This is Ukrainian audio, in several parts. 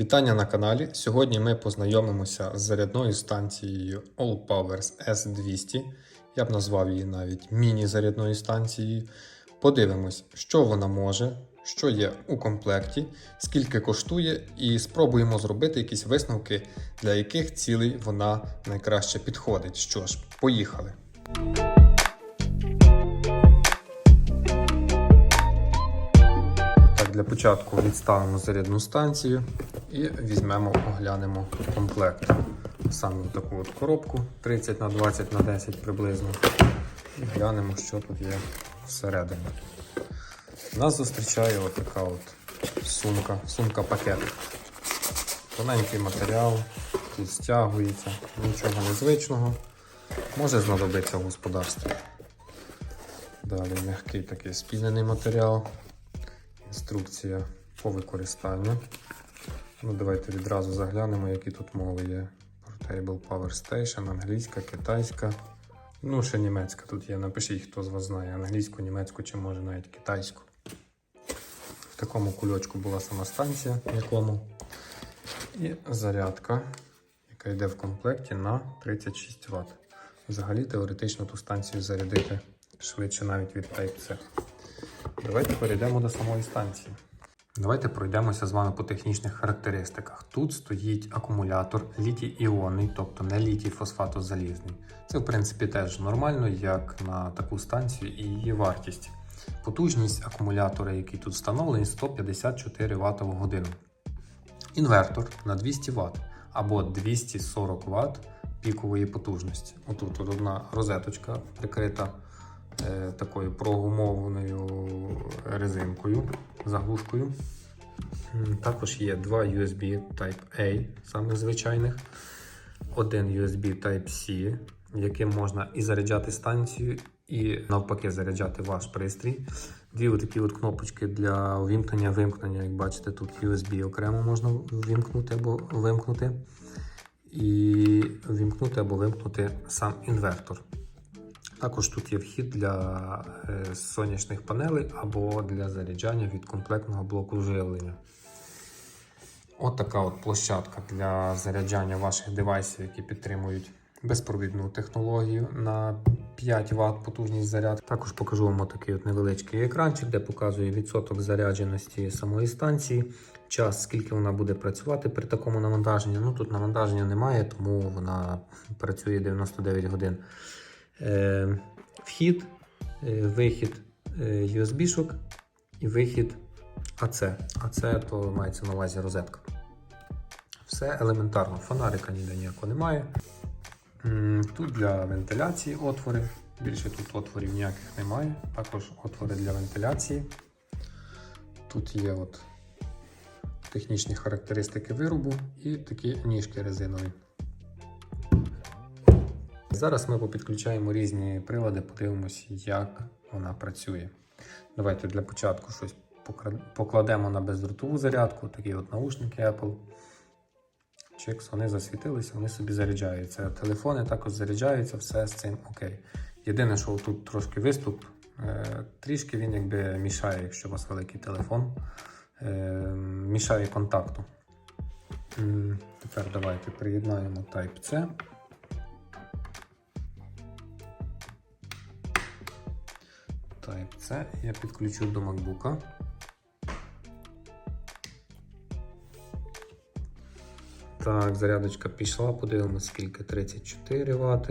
Вітання на каналі. Сьогодні ми познайомимося з зарядною станцією All Powers S200. Я б назвав її навіть міні-зарядною станцією. Подивимось, що вона може, що є у комплекті, скільки коштує, і спробуємо зробити якісь висновки, для яких цілей вона найкраще підходить. Що ж, поїхали. Для початку відставимо зарядну станцію і візьмемо, оглянемо комплект. Саме таку от коробку 30 на 20 на 10 приблизно. І глянемо, що тут є всередині. Нас зустрічає от така от сумка, сумка-пакет. Тоненький матеріал, тут стягується, нічого незвичного. Може знадобиться в господарстві. Далі м'який такий спінений матеріал. Інструкція по використанню. Ну, давайте відразу заглянемо, які тут мови є. Portable Power Station, англійська, китайська. Ну, ще німецька тут є. Напишіть, хто з вас знає англійську, німецьку чи може навіть китайську. В такому кульочку була сама станція, якому. І зарядка, яка йде в комплекті на 36 Вт. Взагалі теоретично ту станцію зарядити швидше навіть від Type-C. Давайте перейдемо до самої станції. Давайте пройдемося з вами по технічних характеристиках. Тут стоїть акумулятор літій-іонний, тобто не літій фосфатозалізний. Це, в принципі, теж нормально, як на таку станцію і її вартість. Потужність акумулятора, який тут встановлений, 154 Вт в годину. Інвертор на 200 Вт або 240 Вт пікової потужності. Отут одна розеточка прикрита такою прогумованою резинкою, заглушкою. Також є два USB Type-A, самих звичайних, один USB Type-C, яким можна і заряджати станцію, і навпаки заряджати ваш пристрій. Дві отакі от кнопочки для увімкнення, вимкнення. Як бачите, тут USB окремо можна вимкнути або вимкнути. І вимкнути або вимкнути сам інвертор. Також тут є вхід для е, сонячних панелей або для заряджання від комплектного блоку живлення. От така от площадка для заряджання ваших девайсів, які підтримують безпровідну технологію на 5 Вт потужність заряд. Також покажу вам такий от невеличкий екранчик, де показує відсоток зарядженості самої станції, час, скільки вона буде працювати при такому навантаженні. Ну тут навантаження немає, тому вона працює 99 годин. Е, вхід, е, вихід е, USB-шок і вихід AC. AC то мається на увазі розетка. Все елементарно, фонарика ніде ніякого немає. Тут для вентиляції отвори. Більше тут отворів ніяких немає. Також отвори для вентиляції. Тут є от технічні характеристики виробу і такі ніжки резинові. Зараз ми попідключаємо різні прилади, подивимося, як вона працює. Давайте для початку щось покладемо на бездротову зарядку, такі от наушники Apple. Чекс, вони засвітилися, вони собі заряджаються. Телефони також заряджаються, все з цим окей. Єдине, що тут трошки виступ, е, трішки він якби мішає, якщо у вас великий телефон, е, мішає контакту. Тепер давайте приєднаємо Type-C. Type-C я підключу до MacBook. Так, зарядочка пішла, подивимося, скільки 34 Вт.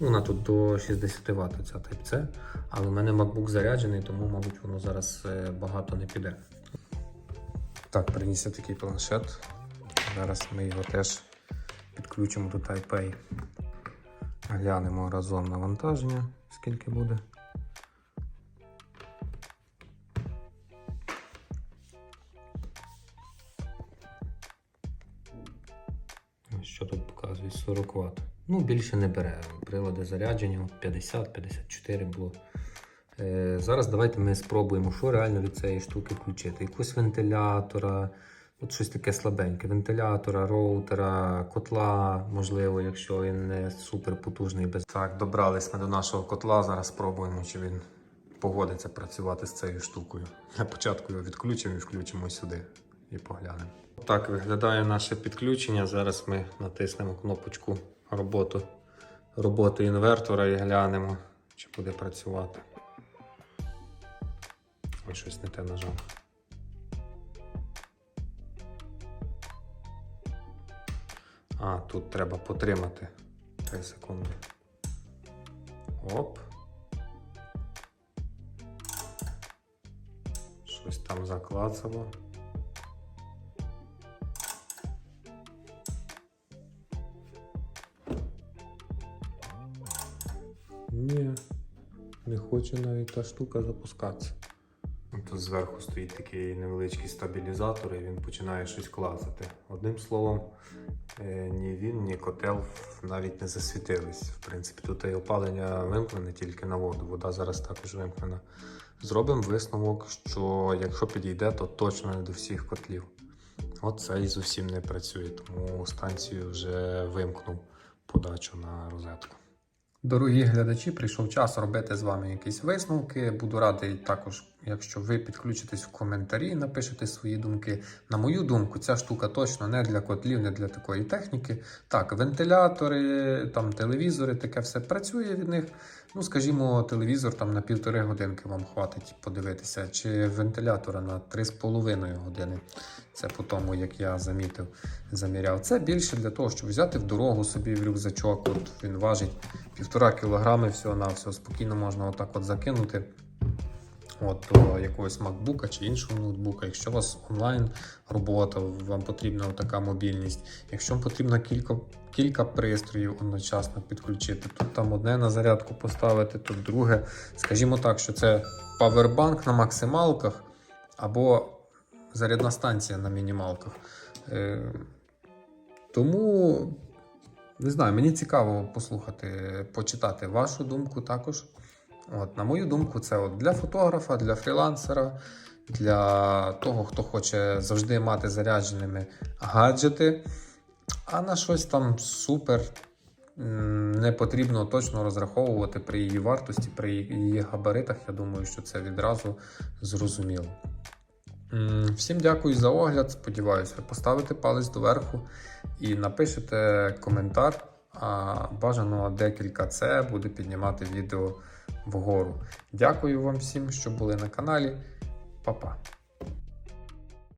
Вона тут до 60 Вт ця Type-C, але в мене MacBook заряджений, тому, мабуть, воно зараз е, багато не піде. Так, принісся такий планшет. Зараз ми його теж підключимо до Type-A. Глянемо разом навантаження, скільки буде. Що тут показує 40 Вт. Ну, більше не бере. Прилади зарядження 50-54 було. Е, зараз давайте ми спробуємо, що реально від цієї штуки включити. Якусь вентилятора, от щось таке слабеньке. Вентилятора, роутера, котла, можливо, якщо він не супер потужний. Без... Так, добрались ми до нашого котла. Зараз спробуємо, чи він погодиться працювати з цією штукою. Для початку його відключимо і включимо сюди і поглянемо. Так виглядає наше підключення. Зараз ми натиснемо кнопочку роботу, роботи інвертора і глянемо, чи буде працювати. Ой, щось не те нажав. А, тут треба потримати 3 секунди. Оп. Щось там заклацало. Ні, не хоче навіть та штука запускатися. Тут зверху стоїть такий невеличкий стабілізатор, і він починає щось клацати. Одним словом, е, ні він, ні котел навіть не засвітились. В принципі, тут і опалення вимкнене тільки на воду. Вода зараз також вимкнена. Зробимо висновок, що якщо підійде, то точно не до всіх котлів. От це і зовсім не працює, тому станцію вже вимкнув подачу на розетку. Дорогі глядачі, прийшов час робити з вами якісь висновки. Буду радий також, якщо ви підключитесь в коментарі, напишете свої думки. На мою думку, ця штука точно не для котлів, не для такої техніки. Так, вентилятори, там телевізори, таке все працює від них. Ну, скажімо, телевізор там на півтори годинки вам хватить подивитися, чи вентилятора на 3,5 години. Це по тому, як я замітив, заміряв. Це більше для того, щоб взяти в дорогу собі в рюкзачок. От він важить півтора кілограми всього на всього. Спокійно можна отак от закинути. От, якогось MacBook чи іншого ноутбука. Якщо у вас онлайн робота, вам потрібна така мобільність. Якщо вам потрібно кілька, кілька пристроїв одночасно підключити, тут там одне на зарядку поставити, тут друге. Скажімо так, що це павербанк на максималках або зарядна станція на мінімалках. Е, тому не знаю, мені цікаво послухати, почитати вашу думку також. От, на мою думку, це от для фотографа, для фрілансера, для того, хто хоче завжди мати зарядженими гаджети. А на щось там супер не потрібно точно розраховувати при її вартості, при її габаритах. Я думаю, що це відразу зрозуміло. Всім дякую за огляд. Сподіваюся, ви поставите палець доверху і напишете коментар. А бажано декілька це буде піднімати відео вгору. Дякую вам всім, що були на каналі. Па-па!